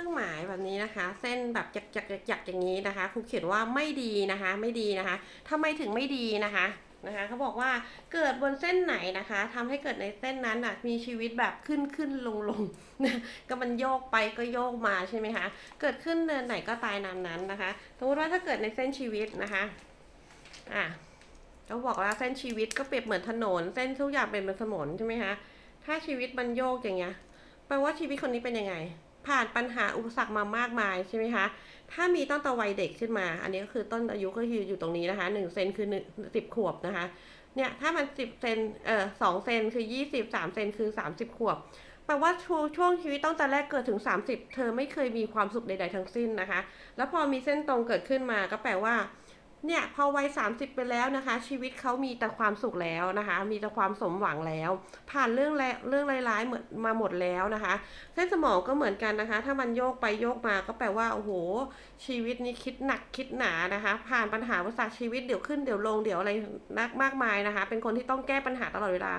รื่องหมายแบบนี้นะคะ เส้นแบบจักจักจักจักอย่างนี้นะคะครูเขียนว่าไม่ดีนะคะ ไม่ดีนะคะทำไมถึงไม่ดีนะคะนะคะเขาบอกว่าเกิดบนเส้นไหนนะคะทำให้เกิดในเส้นนั้นน่ะมีชีวิตแบบขึ้นขึ้นลงลงนะก็มันโยกไปก็โยกมาใช่ไหมคะ เกิดขึ้นเนินไหนก็ตายนานนั้นนะคะสมมติว่าถ้าเกิดในเส้นชีวิตนะคะอะเขาบอกว่าเส้นชีวิตก็เปรียบเหมือนถนน เส้นทุกอย่างเป็นเหมือนถนนใช่ไหมคะถ้าชีวิตมันโยกอย่างเงี้ยแปลว่าชีวิตคนนี้เป็นยังไง ผ่านปัญหาอุปสรรคมามากมายใช่ไหมคะ ถ้ามีตั้งแต่วัยเด็กขึ้นมา อันนี้ก็คือต้นอายุก็คืออยู่ตรงนี้นะคะหนึ่งเซนคือหนึ่งสิบขวบนะคะ เนี่ยถ้ามันสิบเซนเอ่อสองเซนคือยี่สิบสามเซนคือสามสิบขวบแปลว่าช่วงช่วงชีวิตตั้งแต่แรกเกิดถึง 30 เธอไม่เคยมีความสุขใด ๆ ทั้งสิ้นนะคะ แล้วพอมีเส้นตรงเกิดขึ้นมาก็แปลว่า เนี่ยพอวัย 30 ไปแล้วนะคะ ชีวิตเขามีแต่ความสุขแล้วนะคะ มีแต่ความสมหวังแล้ว ผ่านเรื่องเรื่องร้ายๆเหมือนมาหมดแล้วนะคะ เส้นสมองก็เหมือนกันนะคะ ถ้ามันโยกไปโยกมาก็แปลว่าโอ้โห ชีวิตนี้คิดหนักคิดหนานะคะ ผ่านปัญหาอุปสรรคชีวิตเดี๋ยวขึ้นเดี๋ยวลงเดี๋ยวอะไรนักมากมายนะคะ เป็นคนที่ต้องแก้ปัญหาตลอดเวลา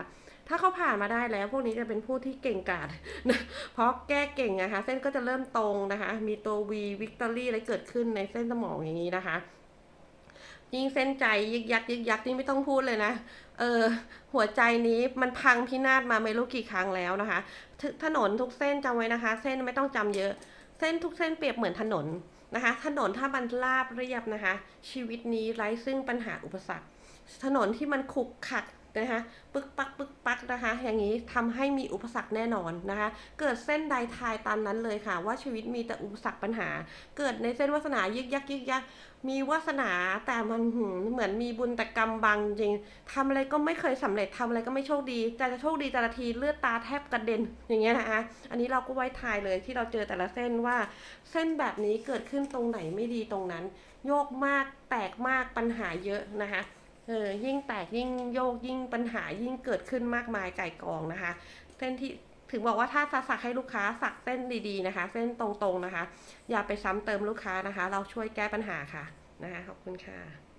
ถ้าเขาผ่านมาได้แล้ว พวกนี้จะเป็นผู้ที่เก่งกาจนะเพราะแก้เก่งนะคะ เส้นก็จะเริ่มตรงนะคะ มีตัว V Victory อะไรเกิดขึ้นในเส้นสมองอย่างนี้นะคะ ยิ่งเส้นใจยึกยักยึกยักนี่ไม่ต้องพูดเลยนะ เออหัวใจนี้มันพังพินาศมาไม่รู้กี่ครั้งแล้วนะคะ ถนนทุกเส้นจำไว้นะคะ เส้นไม่ต้องจำเยอะ เส้นทุกเส้นเปรียบเหมือนถนนนะคะ ถนนถ้ามันราบเรียบนะคะ ชีวิตนี้ไร้ซึ่งปัญหาอุปสรรค ถนนที่มันขุกขักนะคะปึกปักปึกปักนะคะ อย่างนี้ทำให้มีอุปสรรคแน่นอนนะคะ เกิดเส้นใดทายตามนั้นเลยค่ะ ว่าชีวิตมีแต่อุปสรรคปัญหา เกิดในเส้นวาสนายึกยักยึกยักมีวาสนาแต่มันเหมือนมีบุญแต่กรรมบังจริงทำอะไรก็ไม่เคยสำเร็จทำอะไรก็ไม่โชคดีแต่จะโชคดีแต่ละทีเลือดตาแทบกระเด็นอย่างเงี้ยนะคะอันนี้เราก็ไว้ทายเลยที่เราเจอแต่ละเส้นว่า เส้นแบบนี้เกิดขึ้นตรงไหนไม่ดีตรงนั้น โยกมากแตกมากปัญหาเยอะนะคะ เออยิ่งแตกยิ่งโยกยิ่งปัญหายิ่งเกิดขึ้นมากมายไก่กองนะคะเส้นที่ถึงบอกว่าถ้าสักให้ลูกค้าสักเส้นดีๆนะคะ เส้นตรงๆนะคะ อย่าไปซ้ำเติมลูกค้านะคะ เราช่วยแก้ปัญหาค่ะนะคะขอบคุณค่ะ